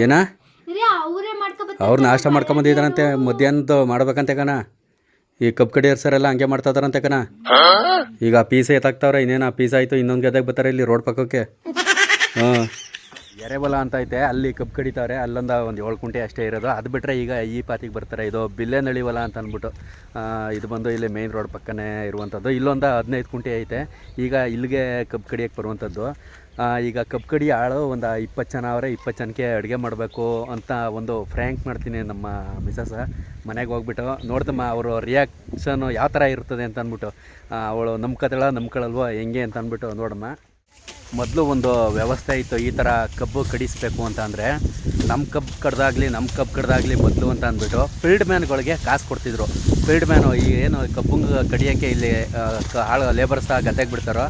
ಏನ? ಅವರೇ ನಾಷ್ಟ ಮಾಡ್ಕೊಂಬಂದಿದಾರಂತೆ ಮಧ್ಯಾಹ್ನದ್ದು ಮಾಡ್ಬೇಕಂತೆ ಕಣ. ಈ ಕಬ್ ಕಡಿಯರ್ ಸರ್ ಎಲ್ಲ ಹಂಗೆ ಮಾಡ್ತಾ ಇದಾರಂತೆ ಕಣ. ಈಗ ಪೀಸ್ ಎತ್ತಾಕ್ತಾವ್ರೆ ಇನ್ನೇನು ಆ ಪೀಸ್ ಆಯ್ತು ಇನ್ನೊಂದು ಗದ್ದೆಗೆ ಬರ್ತಾರೆ ಇಲ್ಲಿ ರೋಡ್ ಪಕ್ಕಕ್ಕೆ. ಹಾಂ. ಎರೆಬಲ ಅಂತ ಐತೆ ಅಲ್ಲಿ ಕಬ್ಬು ಕಡಿತಾವ್ರೆ ಅಲ್ಲೊಂದು ಒಂದು ಏಳು ಕುಂಟೆ ಅಷ್ಟೇ ಇರೋದು. ಅದು ಬಿಟ್ಟರೆ ಈಗ ಈ ಪಾತಿಗೆ ಬರ್ತಾರೆ ಇದು ಬಿಲ್ಲೆ ಹೊಲ ಅಂತ ಅಂದ್ಬಿಟ್ಟು. ಇದು ಬಂದು ಇಲ್ಲಿ ಮೇನ್ ರೋಡ್ ಪಕ್ಕನೇ ಇರುವಂಥದ್ದು ಇಲ್ಲೊಂದು ಹದಿನೈದು ಕುಂಟೆ ಐತೆ. ಈಗ ಇಲ್ಲಿಗೆ ಕಬ್ಬು ಕಡಿಯೋಕ್ಕೆ ಬರುವಂಥದ್ದು ಆ, ಈಗ ಕಬ್ಬು ಕಡಿ ಆಳು ಒಂದು ಇಪ್ಪತ್ತು ಜನ ಅವರೇ, ಇಪ್ಪತ್ತು ಜನಕ್ಕೆ ಅಡುಗೆ ಮಾಡಬೇಕು ಅಂತ ಒಂದು ಫ್ರ್ಯಾಂಕ್ ಮಾಡ್ತೀನಿ ನಮ್ಮ ಮಿಸಸ್ ಮನೆಗೆ ಹೋಗ್ಬಿಟ್ಟು ನೋಡ್ತಮ್ಮ ಅವರು ರಿಯಾಕ್ಷನು ಯಾವ ಥರ ಇರ್ತದೆ ಅಂತ ಅಂದ್ಬಿಟ್ಟು. ಅವಳು ನಂಬ್ಕೊತಾಳ ನಂಬ್ಕೊಳ್ಳಲ್ವೋ ಹೆಂಗೆ ಅಂತ ಅಂದ್ಬಿಟ್ಟು ನೋಡಮ್ಮ. ಮೊದಲು ಒಂದು ವ್ಯವಸ್ಥೆ ಇತ್ತು, ಈ ಥರ ಕಬ್ಬು ಕಡಿಸ್ಬೇಕು ಅಂತ ಅಂದರೆ ನಮ್ಮ ಕಬ್ಬು ಕಡ್ದಾಗಲಿ ನಮ್ಮ ಕಬ್ಬು ಕಡ್ದಾಗಲಿ ಮೊದಲು ಅಂತ ಅಂದ್ಬಿಟ್ಟು ಫೀಲ್ಡ್ ಮ್ಯಾನ್ಗಳಿಗೆ ಕಾಸು ಕೊಡ್ತಿದ್ರು. ಫೀಲ್ಡ್ ಮ್ಯಾನು ಏನು ಕಬ್ಬು ಕಡಿಯೋಕ್ಕೆ ಇಲ್ಲಿ ಆಳು ಲೇಬರ್ಸ್ ಗದ್ದೆಗೆ ಬಿಡ್ತಾರೋ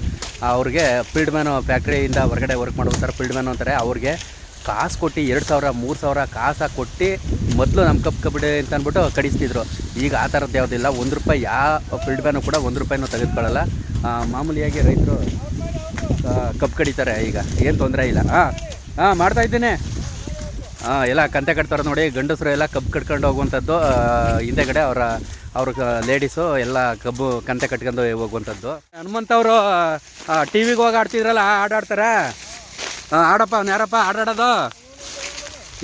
ಅವ್ರಿಗೆ ಫೀಲ್ಡ್ ಮ್ಯಾನು ಫ್ಯಾಕ್ಟ್ರಿಯಿಂದ ಹೊರಗಡೆ ವರ್ಕ್ ಮಾಡ್ತಾರೆ ಫೀಲ್ಡ್ ಮ್ಯಾನು ಅಂತಾರೆ. ಅವ್ರಿಗೆ ಕಾಸು ಕೊಟ್ಟು ಎರಡು ಸಾವಿರ, ಮೂರು ಸಾವಿರ ಕಾಸು ಕೊಟ್ಟು ಮೊದಲು ನಮ್ಮ ಕಪ್ ಕಬಡ್ಡಿ ಅಂತ ಅಂದ್ಬಿಟ್ಟು ಕಡಿಸ್ತಿದ್ರು. ಈಗ ಆ ಥರದ್ದು ಯಾವುದಿಲ್ಲ ಒಂದು ರೂಪಾಯಿ ಯಾವ ಫೀಲ್ಡ್ ಮ್ಯಾನು ಕೂಡ ಒಂದು ರೂಪಾಯಿನೂ ತೆಗೆದುಕೊಳ್ಳಲ್ಲ. ಮಾಮೂಲಿಯಾಗಿ ರೈತರು ಕಪ್ ಕಡಿತಾರೆ ಈಗ. ಏನು ತೊಂದರೆ ಇಲ್ಲ. ಹಾಂ ಹಾಂ ಮಾಡ್ತಾ ಇದ್ದೀನಿ. ಹಾಂ ಎಲ್ಲ ಕಂತೆ ಕಟ್ತಾರೆ ನೋಡಿ, ಗಂಡಸರು ಎಲ್ಲ ಕಬ್ಬು ಕಟ್ಕೊಂಡು ಹೋಗುವಂಥದ್ದು ಹಿಂದೆಗಡೆ ಅವರ, ಅವ್ರ ಲೇಡೀಸು ಎಲ್ಲ ಕಬ್ಬು ಕಂತೆ ಕಟ್ಕೊಂಡು ಹೋಗುವಂಥದ್ದು. ಹನುಮಂತವರು ಟಿ ವಿಗೆ ಹೋಗಿ ಆಡ್ತಿದ್ರಲ್ಲ ಆಡಾಡ್ತಾರೆ ಆಡಪ್ಪ ಅವ್ನು ಯಾರಪ್ಪ ಆಡಾಡೋದು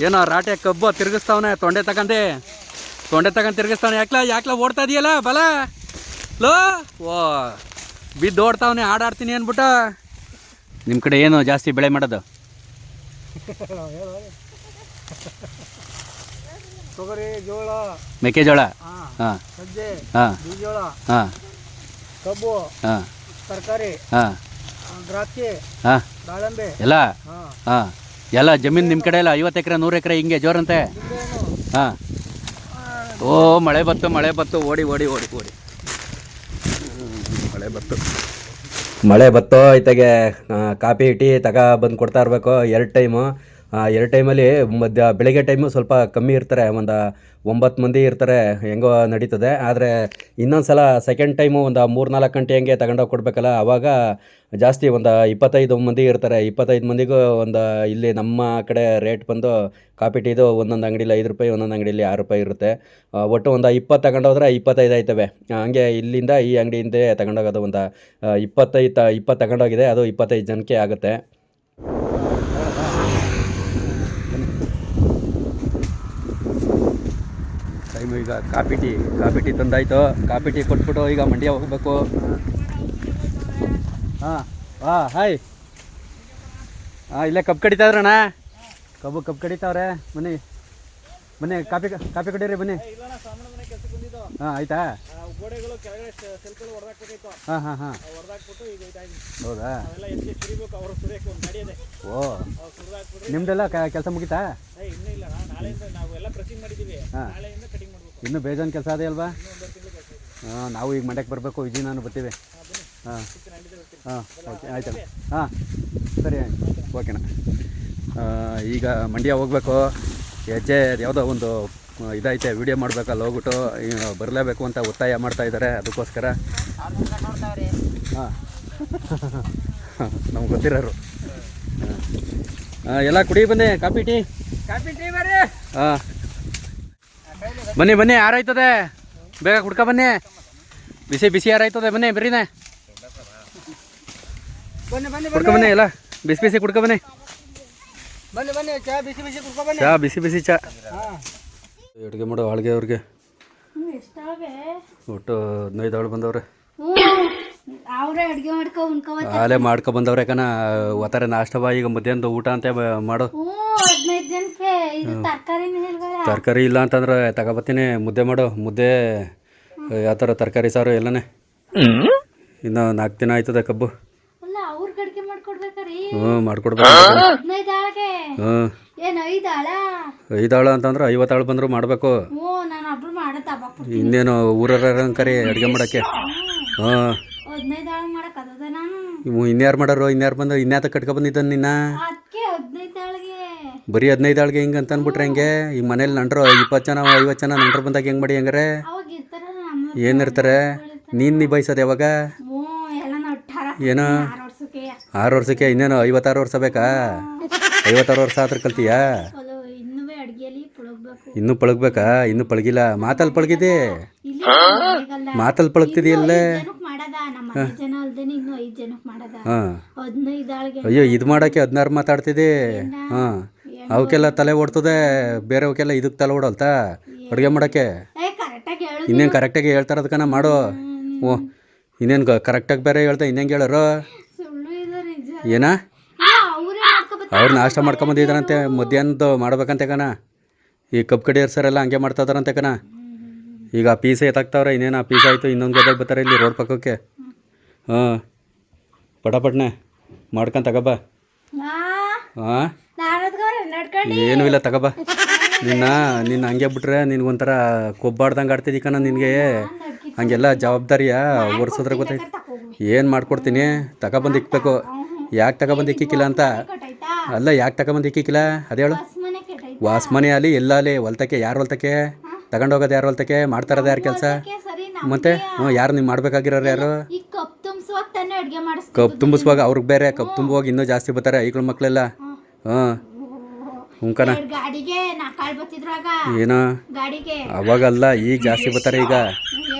ಏನೋ ರಾಟೆ ಕಬ್ಬು ತಿರುಗಿಸ್ತಾವನೆ, ತೊಂಡೆ ತಗಂದು. ತೊಂಡೆ ತಗೊಂಡು ತಿರುಗಿಸ್ತಾವನೆ, ಯಾಕ್ಲ ಯಾಕ್ಲ ಓಡ್ತಾ ಇದೆಯಲ್ಲ, ಬಲ? ಲೋ? ಓ, ಬಿದ್ದು ಓಡ್ತಾವನೆ, ಆಡಾಡ್ತೀನಿ ಅಂದ್ಬಿಟ್ಟು. ನಿಮ್ಮ ಕಡೆ ಏನು ಜಾಸ್ತಿ ಬೆಳೆ ಮಾಡೋದು? ತೊಗರಿ ಜೋಳ. ಮೆಕ್ಕೆಜೋಳ? ಹಾಂ. ಹಾಂ. ಸಜ್ಜೆ ಹಾಂ. ಬೀಜೋಳ. ಹಾಂ. ಕಬ್ಬು ಹಾಂ. ತರಕಾರಿ ಹಾಂ. ದ್ರಾಕ್ಷಿ ಹಾಂ. ದಾಳಿಂಬೆ. ಎಲ್ಲ? ಹಾಂ. ಎಲ್ಲ ಜಮೀನು ನಿಮ್ಮ ಕಡೆ ಎಲ್ಲ ಐವತ್ತು ಎಕರೆ ನೂರು ಎಕರೆ ಹಿಂಗೆ ಜೋರಂತೆ? ಹಾಂ. ಓ ಮಳೆ ಬತ್ತು ಮಳೆ ಬತ್ತು ಓಡಿ ಓಡಿ ಓಡಿ ಓಡಿ. ಮಳೆ ಬತ್ತು ಮಳೆ ಬತ್ತು ಇತ್ತಾಗೆ ಕಾಫಿ ಟೀ ತಗ ಬಂದು ಕೊಡ್ತಾ ಇರಬೇಕು. ಎರಡು ಟೈಮು. ಎರಡು ಟೈಮಲ್ಲಿ ಮಧ್ಯ ಬೆಳಗ್ಗೆ ಟೈಮು ಸ್ವಲ್ಪ ಕಮ್ಮಿ ಇರ್ತಾರೆ, ಒಂದು ಒಂಬತ್ತು ಮಂದಿ ಇರ್ತಾರೆ, ಹೆಂಗೋ ನಡೀತದೆ. ಆದರೆ ಇನ್ನೊಂದು ಸಲ ಸೆಕೆಂಡ್ ಟೈಮು ಒಂದು ಮೂರು ನಾಲ್ಕು ಗಂಟೆ ಹಂಗೆ ತಗೊಂಡೋಗಿ ಕೊಡಬೇಕಲ್ಲ ಆವಾಗ ಜಾಸ್ತಿ ಒಂದು ಇಪ್ಪತ್ತೈದು ಮಂದಿ ಇರ್ತಾರೆ. ಇಪ್ಪತ್ತೈದು ಮಂದಿಗೂ ಒಂದು ಇಲ್ಲಿ ನಮ್ಮ ಕಡೆ ರೇಟ್ ಬಂದು ಕಾಪಿ ಟೀದು ಒಂದೊಂದು ಅಂಗಡಿಲಿ ಐದು ರೂಪಾಯಿ, ಒಂದೊಂದು ಅಂಗಡಿಲಿ ಆರು ರೂಪಾಯಿ ಇರುತ್ತೆ. ಒಟ್ಟು ಒಂದು ಇಪ್ಪತ್ತು ತಗೊಂಡೋದ್ರೆ ಇಪ್ಪತ್ತೈದು ಆಯ್ತವೆ. ಹಂಗೆ ಇಲ್ಲಿಂದ ಈ ಅಂಗಡಿಯಿಂದ ತಗೊಂಡೋಗೋದು ಒಂದು ಇಪ್ಪತ್ತೈದು, ಇಪ್ಪತ್ತು ತಗೊಂಡೋಗಿದೆ, ಅದು ಇಪ್ಪತ್ತೈದು ಜನಕ್ಕೆ ಆಗುತ್ತೆ ಟೈಮು ಈಗ ಕಾಫಿ ಟೀ ಕಾಫಿ ಟೀ ತಂದಾಯ್ತು. ಕಾಫಿ ಟೀ ಕೊಟ್ಬಿಟ್ಟು ಈಗ ಮಂಡ್ಯ ಹೋಗ್ಬೇಕು. ಹಾಂ ಹಾಂ ಹಾಯ್ ಹಾಂ ಇಲ್ಲೇ ಕಬ್ಬು ಕಡಿತಾ ಇದ್ರಣ್ಣ? ಕಬ್ಬು ಕಬ್ಬು ಕಡಿತಾವ್ರೆ. ಬನ್ನಿ. ಬನ್ನಿ ಕಾಫಿ ಕಾಫಿ ಕಡೀರಿ ಬನ್ನಿ. ಹಾಂ ಆಯ್ತಾ? ಹಾಂ ಹಾಂ ಹಾಂ. ಹೌದಾ? ಓ. ನಿಮ್ದೆಲ್ಲ ಕೆಲಸ ಮುಗೀತಾ? ಹಾಂ. ಇನ್ನೂ ಬೇಜಾನ್ ಕೆಲಸ ಅದೇ ಅಲ್ವಾ? ಹಾಂ ನಾವು ಈಗ ಮಂಡ್ಯಕ್ಕೆ ಬರಬೇಕು ವಿಜಯ್ ನಾನು ಬರ್ತೀವಿ. ಹಾಂ ಹಾಂ ಓಕೆ ಆಯ್ತಲ್ಲ. ಹಾಂ ಸರಿ ಓಕೆನಾ ಈಗ ಮಂಡ್ಯ ಹೋಗ್ಬೇಕು. ಹೆಜ್ಜೆ ಯಾವುದೋ ಒಂದು ಇದೈತೆ ವಿಡಿಯೋ ಮಾಡಬೇಕಲ್ಲ ಹೋಗ್ಬಿಟ್ಟು ಬರಲೇಬೇಕು ಅಂತ ಒತ್ತಾಯ ಮಾಡ್ತಾ ಇದ್ದಾರೆ ಅದಕ್ಕೋಸ್ಕರ. ಹಾಂ. ನಮ್ಗೆ ಗೊತ್ತಿರೋರು. ಹಾಂ. ಎಲ್ಲ ಕುಡಿ ಬನ್ನಿ ಕಾಫಿ ಟೀ. ಕಾಪಿ ಟೀ ಬರ್ರಿ. ಹಾಂ. ಬನ್ನಿ ಬನ್ನಿ ಯಾರಾಯ್ತದೆ ಬೇಗ ಕುಡ್ಕ ಬನ್ನಿ. ಬಿಸಿ ಬಿಸಿ ಯಾರಾಯ್ತದೆ ಬನ್ನಿ ಬರೀನೆ ಬನ್ನಿ ಬನ್ನಿ ಕುಡ್ಕ ಬನ್ನಿ ಎಲ್ಲ. ಬಿಸಿ ಬಿಸಿ ಕುಡ್ಕ ಬನ್ನಿ. ಬನ್ನಿ ಬನ್ನಿ ಚಾ ಬಿಸಿ ಬಿಸಿ ಕುಡ್ಕೊ ಬನ್ನಿ. ಚಾ ಬಿಸಿ ಬಿಸಿ ಚಾ. ಹಾಂ. ಅಡುಗೆ ಮಾಡೋ ಹಾಳ್ಗೆ ಅವ್ರಿಗೆ. ಒಟ್ಟು ಹದಿನೈದು ಆಳು ಬಂದವ್ರೆ. ಅವರೇ ಅಡುಗೆ ಮಾಡ್ಕೊ ಬಂದವ್ರೆ ಕಣ. ಒತ್ತಾರೆ ನಾಷ್ಟವ ಈಗ ಮಧ್ಯಾಹ್ನದ ಊಟ ಅಂತ ಮಾಡೋ. ಹ್ಞೂ ಹದಿನೈದು ಜನಕ್ಕೆ. ಇದು ತರಕಾರಿ ಇಲ್ಲ ಅಂತಂದ್ರೆ ತಗೋಬತ್ತೀನಿ. ಮುದ್ದೆ ಮಾಡೋ. ಮುದ್ದೆ ಯಾವ ಥರ ತರಕಾರಿ ಸಾರು ಎಲ್ಲನೇ? ಇನ್ನು ನಾಲ್ಕು ದಿನ ಆಯ್ತದ ಕಬ್ಬು. ಅಲ್ಲ ಹ್ಞೂ ಮಾಡ್ಕೊಡ್ಬೇಕು ಹ್ಞೂ. ಏನು ಐದು ಆಳ? ಐದು ಆಳು ಅಂತಂದ್ರೆ ಐವತ್ತು ಆಳು ಬಂದರೂ ಮಾಡಬೇಕು. ಹ್ಞೂ ಇನ್ನೇನು ಊರರ ಕರಿ ಅಡುಗೆ ಮಾಡೋಕ್ಕೆ. ಹಾಂ ಹದಿನೈದು ಆಳು ಮಾಡಕ್ ಅದದ ನಾನು. ಇವು ಇನ್ಯಾರು ಮಾಡೋರು ಇನ್ಯಾರು ಬಂದು ಇನ್ಯಾತ ಕಟ್ಕೊ ಬಂದಿದ್ದಾನೆ ನಿನ್ನ? ಅದಕ್ಕೆ ಹದಿನೈದು ಆಳಿಗೆ. ಬರೀ ಹದಿನೈದು ಆಳ್ಗೆ ಹಿಂಗೆ ಅಂತ ಅಂದ್ಬಿಟ್ರೆ ಹೆಂಗೆ? ಈ ಮನೇಲಿ ನಂಟ್ರು ಇಪ್ಪತ್ತು ಜನ ಐವತ್ತು ಜನ ನಂಟ್ರು ಬಂದಾಗ ಹೆಂಗೆ ಮಾಡಿ ಹೆಂಗಾರೆ? ಅವಾಗ ಇರ್ತಾರಲ್ಲ ನಮ್ಮ ಏನಿರ್ತಾರೆ ನೀನು ನಿಭಾಯಿಸೋದು ಯಾವಾಗ? ಹ್ಞೂ ಎಲ್ಲ ನಟ್ಟಾರ ಏನೋ? ಆರು ವರ್ಷಕ್ಕೆ. ಆರು ವರ್ಷಕ್ಕೆ ಇನ್ನೇನು ಐವತ್ತಾರು ವರ್ಷ ಬೇಕಾ? ಐವತ್ತಾರು ವರ್ಷ ಆದ್ರೆ ಕಲ್ತೀಯಾ? ಚಲೋ ಪಳಗ್ಬೇಕು. ಇನ್ನೂ ಪಳಗ್ಬೇಕಾ? ಇನ್ನೂ ಪಳಗಿಲ್ಲ? ಮಾತಲ್ಲಿ ಪಳಗಿದೆ ಇಲ್ಲಿ. ಮಾತಲ್ಲಿ ಪಳಗ್ತಿದೆಯಲ್ಲೇ? ಜನಕ್ಕೆ ಜನ ಅಲ್ದೇನೆ ಇನ್ನು ಐದು ಜನಕ್ಕೆ ಮಾಡದ. ಹಾಂ. ಹದಿನೈದು ಆಳ್ಗೆ ಅಯ್ಯೋ ಇದು ಮಾಡೋಕ್ಕೆ ಹದಿನಾರು ಮಾತಾಡ್ತಿದ್ದೆ ಹಾಂ. ಅವಕ್ಕೆಲ್ಲ ತಲೆ ಓಡ್ತದೆ ಬೇರೆವಕ್ಕೆಲ್ಲ ಇದಕ್ಕೆ ತಲೆ ಓಡಲ್ತಾ? ಅಡುಗೆ ಮಾಡೋಕ್ಕೆ? ಇನ್ನೇನು ಕರೆಕ್ಟಾಗಿ ಹೇಳು ಇನ್ನೇನು ಕರೆಕ್ಟಾಗಿ ಹೇಳ್ತಾರದಕ್ಕನ ಮಾಡು. ಓ ಇನ್ನೇನು ಕರೆಕ್ಟಾಗಿ ಬೇರೆ ಹೇಳ್ತಾ ಇನ್ನೇನು ಹೇಳೋರು ಸುಳ್ಳು ಇದು ನಿಜ. ಏನಾ? ಅವರೇ ನಾಷ್ಟ ಮಾಡ್ಕೊಂಬಂದಿದ್ದಾರಂತೆ ಮಧ್ಯಾಹ್ನದ್ದು ಮಾಡ್ಬೇಕಂತೆ ಕಣ. ಈ ಕಬ್ಬು ಸರ್ ಎಲ್ಲ ಹಂಗೆ ಮಾಡ್ತಾ ಇದಾರಂತೆ ಕಣ. ಈಗ ಆ ಪೀಸೆ ಎತ್ತಾಕ್ತಾವ್ರೆ ಇನ್ನೇನು ಆ ಪೀಸ್ ಆಯಿತು ಇನ್ನೊಂದು ಗದ್ದೆಗೆ ಬರ್ತಾರೆ ಇಲ್ಲಿ ರೋಡ್ ಪಕ್ಕಕ್ಕೆ. ಹಾಂ. ಪಟಾಪಟ್ನೆ ಮಾಡ್ಕೊಂಡು ತಗಬ್ಬ ಹಾಂ ಏನೂ ಇಲ್ಲ ತಗಬ್ಬ ನಿನ್ನ ನಿನ್ನ ಹಂಗೆ ಬಿಟ್ರೆ ನಿನಗೊಂಥರ ಕೊಬ್ಬಾಡ್ದಂಗೆ ಆಡ್ತಿದ್ದಿ ಕಣ ನಿನಗೆ. ಹಂಗೆಲ್ಲ ಜವಾಬ್ದಾರಿಯಾ ಒರ್ಸಿದ್ರೆ ಗೊತ್ತಾಯ್ತು. ಏನು ಮಾಡ್ಕೊಡ್ತೀನಿ? ತಗೊಬಂದು ಇಕ್ಬೇಕು. ಯಾಕೆ ತಗೊಬಂದು ಇಕ್ಕಿಕ್ಕಿಲ್ಲ ಅಂತ? ಅಲ್ಲ ಯಾಕೆ ತಗೊಬಂದು ಇಕ್ಕಿಕ್ಕಿಲ್ಲ? ಅದೇ ಹೇಳು. ವಾಸ್ಮನೆ ಅಲ್ಲಿ ಎಲ್ಲ ಅಲ್ಲಿ ಹೊಲ್ತಕ್ಕೆ ಯಾರು ಹೊಲ್ತಕ್ಕೆ? ತಗೊಂಡೋಗೋದು ಯಾರು ಹೊಲ್ತಕ್ಕೆ? ಮಾಡ್ತಾರದ ಯಾರು ಕೆಲಸ? ಮತ್ತೆ ಹ್ಞೂ ಯಾರು ನೀವು ಮಾಡ್ಬೇಕಾಗಿರೋರು ಯಾರು ಈ ಕಪ್ ತುಂಬಿಸುವಾಗ ತಾನೇ ಅಡ್ಗೆ ಕಬ್ಬು ತುಂಬಿಸುವಾಗ ಅವ್ರಿಗೆ ಬೇರೆ ಕಪ್ ತುಂಬುವಾಗ ಇನ್ನೂ ಜಾಸ್ತಿ ಬರ್ತಾರೆ ಈಗಳು ಮಕ್ಕಳೆಲ್ಲ ಹಾಂ. ಹುಂಕನ. ಗಾಡಿಗೆ ನಾಕಾಳು ಬತ್ತಿದ್ರಾಗ ಏನೋ? ಗಾಡಿಗೆ? ಅವಾಗಲ್ಲ ಈಗ ಜಾಸ್ತಿ ಬರ್ತಾರೆ ಈಗ.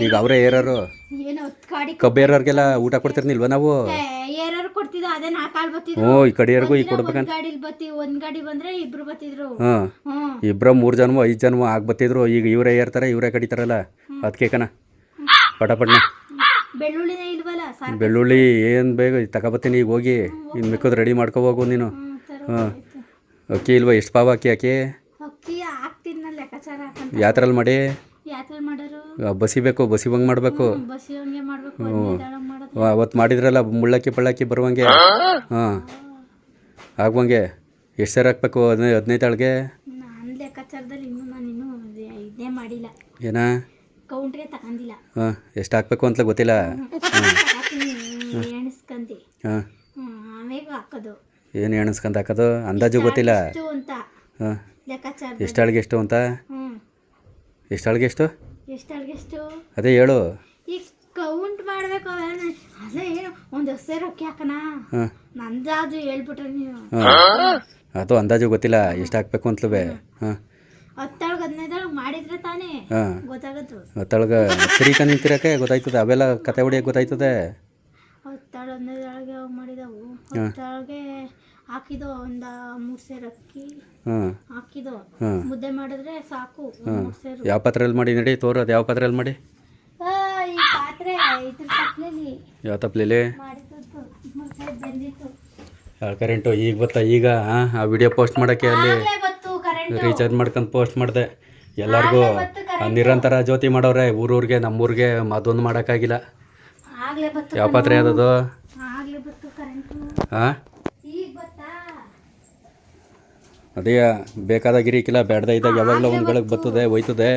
ಈಗ ಅವರೇ ಏರೋರು. ಏನೋ ಗಾಡಿ ಕಬ್ಬು ಏರೋರ್ಗೆಲ್ಲ ಊಟ ಕೊಡ್ತಿರ್ನಿಲ್ವ ನಾವು? ಏರಾರು ಕೊಡ್ತಿದ್ದ ಅದೇ ನಾಕಾಳ್ ಬತ್ತಿದ್ರು ಹ್ಞೂ ಈ ಕಡೆಯವ್ರಿಗೂ ಈಗ ಕೊಡ್ಬೇಕಂತ ಗಾಡಿಲ್ ಬತ್ತಿ ಒಂದ್ ಗಾಡಿ ಬಂದ್ರೆ ಇಬ್ರು ಬತ್ತಿದ್ರು ಹಾಂ. ಹ್ಮ್. ಇಬ್ಬರ ಮೂರು ಜನ್ಮ ಐದು ಜನ್ಮ ಆಗಿ ಬತ್ತಿದ್ರು ಈಗ ಇವರೇ ಏರ್ತಾರೆ ಇವರೇ ಕಡಿತಾರಲ್ಲ. ಅದಕ್ಕೆ ಕಣ. ಪಟಪಟ್ನೆ. ಬೆಳ್ಳುಳ್ಳಿನೇ ಇಲ್ವಲ್ಲ? ಸಾರ್ ಬೆಳ್ಳುಳ್ಳಿ ಏನು ಬೇಗ ತಗೊಬತ್ತೀನಿ ಈಗ ಹೋಗಿ. ಇನ್ನು ಮಿಕ್ಕದು ರೆಡಿ ಮಾಡ್ಕೋಬೋಗು ನೀನು. ಹಾಂ. ಅಕ್ಕಿ ಇಲ್ವಾ? ಎಷ್ಟು ಪಾವ ಅಕ್ಕಿ ಅಕ್ಕಿ ಅಕ್ಕಿ ಹಾಕ್ತೀನಿ ಲೆಕ್ಕಾಚಾರ ಹಾಕಂತ. ಯಾತ್ರಲ್ಲಿ ಮಾಡಿ? ಮಾಡೋರು? ಬಸಿಬೇಕು ಬಸಿವಂಗೆ ಮಾಡಬೇಕು. ಬಸಿ ಬಂಗ್ ಮಾಡಬೇಕು ಮಾಡೋದು. ಅವತ್ತು ಮಾಡಿದ್ರಲ್ಲ ಮುಳ್ಳಕ್ಕಿ ಪಳ್ಳಕ್ಕಿ ಬರುವಂಗೆ. ಹಾಂ. ಆಗುವಂಗೆ. ಎಷ್ಟು ಸರಿ ಹಾಕ್ಬೇಕು ಹದಿನೈದು ಹದಿನೈದು ತಾಳಿಗೆ? ನಾನು ಲೆಕ್ಕಾಚಾರದಲ್ಲಿ ಇನ್ನೂ ನಾನು ಇನ್ನೂ ಇದನ್ನೇ ಮಾಡಿಲ್ಲ. ಏನಾ? ಕೌಂಟ್ರಿಗೆ ತಗೊಂಡಿಲ್ಲ. ಹಾಂ ಎಷ್ಟು ಹಾಕ್ಬೇಕು ಅಂತ ಗೊತ್ತಿಲ್ಲ. ಎಣಿಸ್ಕಂತಿ ಹಾಂ. ಆಮೇಲೆ ಹಾಕೋದು. ಏನು ಎಣಿಸ್ಕಂತ ಹಾಕೋದು? ಅಂದಾಜು ಗೊತ್ತಿಲ್ಲ. ಎಷ್ಟು ಅಂತ. ಹಾಂ. ಲೆಕ್ಕಾಚಾರ ಎಷ್ಟು ಅಳ್ಗೆ ಎಷ್ಟು ಅಂತ? ಹ್ಞೂ ಎಷ್ಟು ಅಳ್ಗೆ ಎಷ್ಟು ಎಷ್ಟು ಅಡ್ಗೆ ಎಷ್ಟು ಅದೇ ಹೇಳು ಈಗ ಕೌಂಟ್ ಮಾಡಬೇಕು ಅದೇ ಏನು? ಒಂದು ಹೊಸ ರೊಕ್ಕ ಹಾಕಣ. ಹಾಂ. ನಂದಾದ್ರು ಹೇಳ್ಬಿಟ್ರೆ ನೀವು. ಹಾಂ. ಅದು ಅಂದಾಜು ಗೊತ್ತಿಲ್ಲ. ಎಷ್ಟು ಹಾಕ್ಬೇಕು ಅಂತಲೂ ಹಾಂ. ಹದಿನೈದೊಳಗೆ ಮಾಡಿದ್ರೆ ತಾನೇ ಗೊತ್ತಾಗತ್ತು ತಿರಿಕ ನಿಂತಿರಕ್ಕೆ ಗೊತ್ತಾಯ್ತದೆ ಅವೆಲ್ಲ ಕತೆ ಹೊಡಿಯಕ್ಕೆ ಗೊತ್ತಾಯ್ತದೆ? ಹತ್ತಾಳು ಹದಿನೈದೊಳಗೆ ಮಾಡಿದವು. ಹತ್ತಾಳ್ಗೆ ಹಾಕಿದೋ ಒಂದು ಮೂರು ಸೇರು ಅಕ್ಕಿ ಹಾಕಿದೋ ಮುದ್ದೆ ಮಾಡಿದ್ರೆ ಸಾಕು ಯಾವ ಪಾತ್ರೆಯಲ್ಲಿ ಮಾಡಿ ನಡಿ ತೋರೋದು ಯಾವ ಪಾತ್ರೆಯಲ್ಲಿ ಮಾಡಿ? ಪಾತ್ರೆ ಇದ್ರ ಯಾವ ಮಾಡಿದ್ದು ಬೆಂದಿತ್ತು. ಕರೆಂಟು ಈಗ ಬತ್ತಾ ಈಗ ಆ ವಿಡಿಯೋ ಪೋಸ್ಟ್ ಮಾಡೋಕ್ಕೆ ಅಲ್ಲಿ ರೀಚಾರ್ಜ್ ಮಾಡ್ಕೊಂಡು ಪೋಸ್ಟ್ ಮಾಡಿದೆ. ಎಲ್ಲರಿಗೂ ನಿರಂತರ ಜ್ಯೋತಿ ಮಾಡೋರೆ ಊರೂರಿಗೆ ನಮ್ಮೂರಿಗೆ ಅದೊಂದು ಮಾಡೋಕ್ಕಾಗಿಲ್ಲ. ಯಾವ ಪಾತ್ರೆ ಯಾವ್ದದು? ಹಾಂ ಅದೇ ಬೇಕಾದಾಗ ಇರಿಕಿಲ್ಲ ಬೇಡದ ಇದ್ದಾಗ ಯಾವಾಗಲೂ ಒಂದು ಬೆಳಗ್ಗೆ ಬರ್ತದೆ ಇದರಲ್ಲಿ.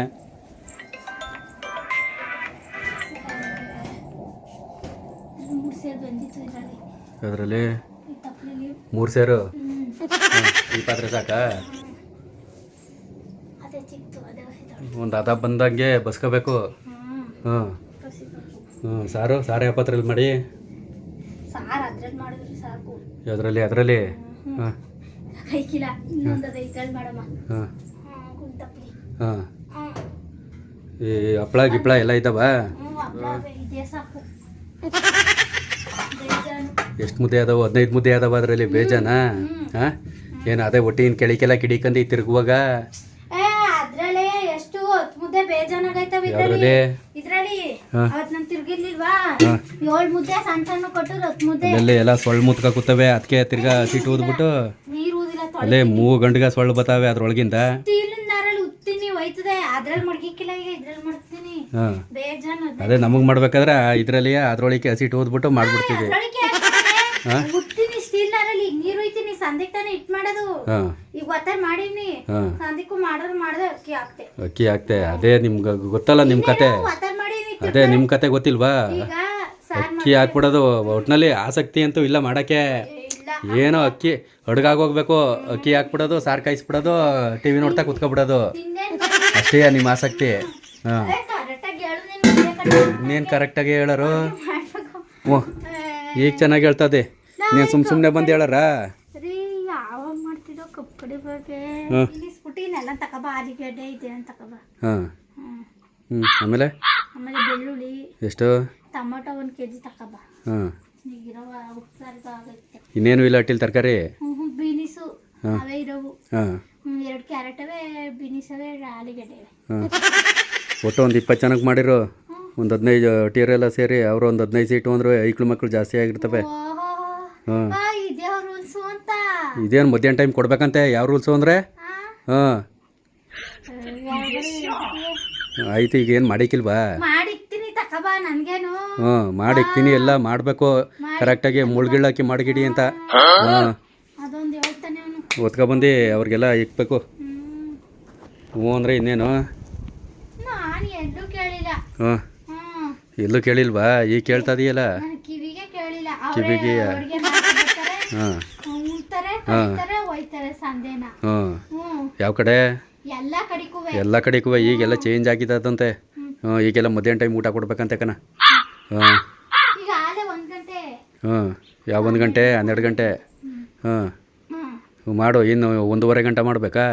ಅದರಲ್ಲಿ ಮೂರು ಸೇರು. ಈ ಪಾತ್ರೆ ಸಾಕಾ ಅದೇ ಚಿಕ್ತು ಅದೇ ಹೊಸಿದಳು ಒಂದು ಅದ ಬಂದಂಗೆ ಬಸ್ಕೋಬೇಕು. ಹಾಂ ಹ್ಞೂ ಸಾರು ಸಾರು ಯಾವ ಪಾತ್ರೆಯಲ್ಲಿ ಮಾಡಿ? ಸಾರು ಅದ್ರಲ್ಲಿ ಮಾಡಿದ್ರೆ ಸಾಕು. ಅದರಲ್ಲಿ? ಅದರಲ್ಲಿ ಹಾಂ. ಹಾಂ. ಈ ಹಪ್ಪಳ ಗಿಪ್ಪಳ ಎಲ್ಲ ಇದ್ದಾವ ಹ್ಞೂ ಹಬ್ಬ ಇದೇ ಸಾಕು. ಬೇಜಾನು. ಎಷ್ಟು ಮುದ್ದೆ ಅದಾವ? ಹದಿನೈದು ಮುದ್ದೆ ಅದಾವ ಅದರಲ್ಲಿ ಬೇಜಾನ? ಹಾಂ? ಏನು ಅದೇ ಒಟ್ಟಿನ ಕೆಳಕೆಲ್ಲ ಕಿಡಿಕಂದು ತಿರುಗುವಾಗ ಏ ಅದ್ರಲ್ಲೇ ಎಷ್ಟು ಹೊತ್ತು ಮುದ್ದೆ ಬೇಜಾನಾಗೈತವ ಇದ್ರಲ್ಲಿ? ಯಾವ್ದ್ರಲ್ಲಿ ಇದ್ರಲ್ಲಿ ಅವತ್ ನಾನು ತಿರ್ಗಿರ್ಲಿಲ್ವಾ? ಹಾ. ಏಳ್ ಮುದ್ದೆ ಸಣ್ಣ ಸಣ್ಣ ಕೊಟ್ಟು ಹತ್ತು ಮುದ್ದೆ. ಅಲ್ಲೇ ಎಲ್ಲ ಸೊಳ್ಳು ಮುತ್ಕ ಕೂತವೆ ಅದಕ್ಕೆ ತಿರ್ಗಾ ಸೀಟ್ ಊದ್ಬಿಟ್ಟು ನೀರು ಊದಿಲ್ಲ ಅಲ್ಲೇ ಮೂ ಗಂಡುಗ ಸೊಳ್ಳು ಬತಾವೆ ಅದ್ರೊಳಗಿಂದ. ಸ್ಟೀಲಿನ ದಾರಲ್ಲಿ ಉತ್ತೀನಿ ಹೋಯ್ತದೆ. ಅದ್ರಲ್ಲಿ ಮಡ್ಗಿಕ್ಕಿಲ್ಲ ಈಗ ಇದ್ರಲ್ಲಿ ಮಾಡ್ತೀನಿ. ಹಾಂ. ಬೇಜಾನ್ ಅದೇ ನಮಗೆ ಮಾಡ್ಬೇಕಾದ್ರೆ ಇದರಲ್ಲಿ ಅದ್ರೊಳಗೆ ಹಸಿಟ್ಟು ಊದ್ಬಿಟ್ಟು ಮಾಡ್ಬಿಡ್ತೀವಿ ಹಾಕ್ತಾರೆ. ಉತ್ತೀನಿ ಸ್ಟೀಲ್ ದಾರಲ್ಲಿ ಈಗ ನೀರು ಹೋಯ್ತೀನಿ ಸಂದಿಕ್ ತಾನೇ ಇಟ್ ಮಾಡೋದು. ಈಗ ಒತ್ತಾಯ ಮಾಡೀನಿ. ಮಾಡೋದು ಅಕ್ಕಿ ಹಾಕ್ತೆ. ಅಕ್ಕಿ ಹಾಕ್ತೆ. ಅದೇ ನಿಮ್ಗೆ ಗೊತ್ತಲ್ಲ ನಿಮ್ಮ ಕತೆ. ಮಾಡೀನಿ ಅದೇ ನಿಮ್ಮ ಕತೆ ಗೊತ್ತಿಲ್ವಾ? ಈಗ ಸಾರ್ ಅಕ್ಕಿ ಹಾಕ್ಬಿಡೋದು. ಒಟ್ನಲ್ಲಿ ಆಸಕ್ತಿ ಅಂತೂ ಇಲ್ಲ ಮಾಡೋಕ್ಕೆ. ಏನೋ ಅಕ್ಕಿ ಅಡುಗಾಗೋಗ್ಬೇಕು ಅಕ್ಕಿ ಹಾಕ್ಬಿಡೋದು ಸಾರು ಕಾಯಿಸ್ಬಿಡೋದು ಟಿ ವಿ ನೋಡ್ತಾ ಕುತ್ಕೊಬಿಡೋದು. ಅಷ್ಟೇ ನಿಮ್ಮ ಆಸಕ್ತಿ. ಹಾಂ. ಇನ್ನೇನು ಕರೆಕ್ಟಾಗಿ ಹೇಳೋರು? ಓಹ್ ಈಗ ಚೆನ್ನಾಗಿ ಹೇಳ್ತದೆ ನೀನು ಸುಮ್ಮ ಸುಮ್ಮನೆ ಬಂದು ಹೇಳಾರ? ಆಲಿಗಡ್ಡೆ ಇದೆ ಅಂತ ಹಾಂ. ಹ್ಞೂ ಆಮೇಲೆ? ಆಮೇಲೆ ಬೆಳ್ಳುಳ್ಳಿ. ಎಷ್ಟು? ಟೊಮೊಟೊ ಒಂದು ಕೆ ಜಿ ತಗೋಬ ಹಾಂ. ಈಗಿರೋ ಉಪ್ಸಾರಿಗೆ ಆಗೈತೆ ಇನ್ನೇನು ಇಲ್ಲ ಅಟ್ಟಿಲ್ ತರಕಾರಿ? ಹ್ಞೂ ಬೀನಿಸು. ಹಾ. ಅವೇ ಇರೋವು. ಹಾಂ. ಎರಡು ಕ್ಯಾರೆಟ್ ಅವೇ ಬೀನಿಸ್ ಅವೇ ಆಲೂಗಡ್ಡೆ ಹಾಂ. ಒಟ್ಟು ಒಂದು ಇಪ್ಪತ್ತು ಜನಕ್ಕೆ ಮಾಡಿರು ಒಂದು ಹದಿನೈದು ಟೀರೆಲ್ಲ ಸೇರಿ ಅವರು ಒಂದು ಹದಿನೈದು ಸೀಟು ಅಂದ್ರೆ ಐಕ್ಳು ಮಕ್ಕಳು ಜಾಸ್ತಿ ಆಗಿರ್ತವೆ. ಓಹೋ. ಹಾಂ. ಇದೇನು ಮಧ್ಯಾಹ್ನ ಟೈಮ್ ಕೊಡ್ಬೇಕಂತೆ? ಯಾವ ರೂಲ್ಸು ಅಂದರೆ? ಹಾ. ಆಯ್ತು ಈಗ ಏನು ಮಾಡಿಕ್ಕಿಲ್ವಾ ಹ್ಞೂ ಮಾಡಿಕ್ತೀನಿ ಎಲ್ಲ ಮಾಡಬೇಕು. ಕರೆಕ್ಟಾಗಿ ಮುಳ್ಗಿಳಾಕಿ ಮಾಡಿಗಿಡಿ ಅಂತ. ಹಾಂ? ಅದೊಂದು ಹೇಳ್ತಾನೆ ಅವನು. ಒತ್ಕೊಬಂದು ಅವ್ರಿಗೆಲ್ಲ ಇಕ್ಬೇಕು. ಹ್ಮ್. ಹ್ಞೂ ಅಂದರೆ ಇನ್ನೇನು? ನಾನು ಎಲ್ಲೂ ಕೇಳಿಲ್ಲ. ಹಾಂ. ಹ್ಮ್ ಎಲ್ಲೂ ಕೇಳಿಲ್ವಾ? ಈಗ ಕೇಳ್ತಾ ಇದೀಯಲ್ಲ? ಕಿವಿಗೆ ಹಾಂ. ಹಾ. ಕರೀತಾರೆ ಒಯ್ತಾರೆ ಸಂದೇನ. ಹಾಂ ಹ್ಮ್ ಯಾವ ಕಡೆ? ಎಲ್ಲ ಕಡೆ ಎಲ್ಲ ಕಡೆಗೂ ಈಗೆಲ್ಲ ಚೇಂಜ್ ಆಗಿತ್ತದಂತೆ ಹಾಂ ಈಗೆಲ್ಲ ಮಧ್ಯಾಹ್ನ ಟೈಮ್ ಊಟ ಕೊಡ್ಬೇಕಂತ ಕಣ. ಹಾಂ ಈಗ ಆಲೆ ಒಂದ್ ಗಂಟೆ. ಹಾಂ ಯಾವ ಒಂದು ಗಂಟೆ? ಹನ್ನೆರಡು ಗಂಟೆ. ಹಾಂ ಹ್ಮ್ ಮಾಡು ಇನ್ನು ಒಂದೂವರೆ ಗಂಟೆ ಮಾಡಬೇಕಾ?